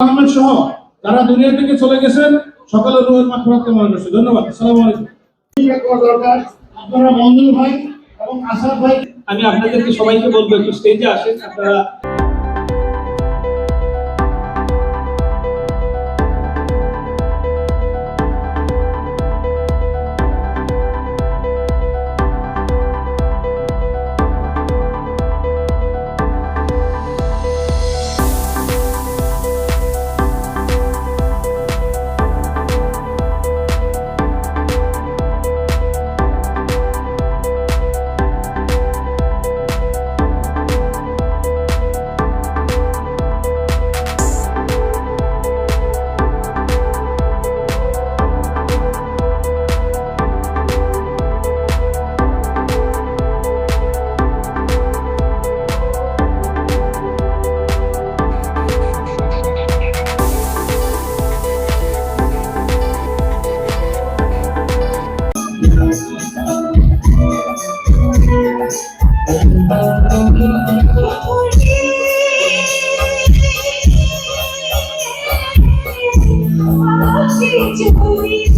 আহমেদ সহ যারা দুনিয়া থেকে চলে গেছেন, সকলের রোহের মাত্রাত কামনা করছি। ধন্যবাদ। আসসালামু আলাইকুম। দরকার আপনারা মঞ্জুর ভাই এবং আসাদ ভাই, আমি আপনাদেরকে সবাইকে বলব, একটু স্টেজে আসেন। আপনারা চুরি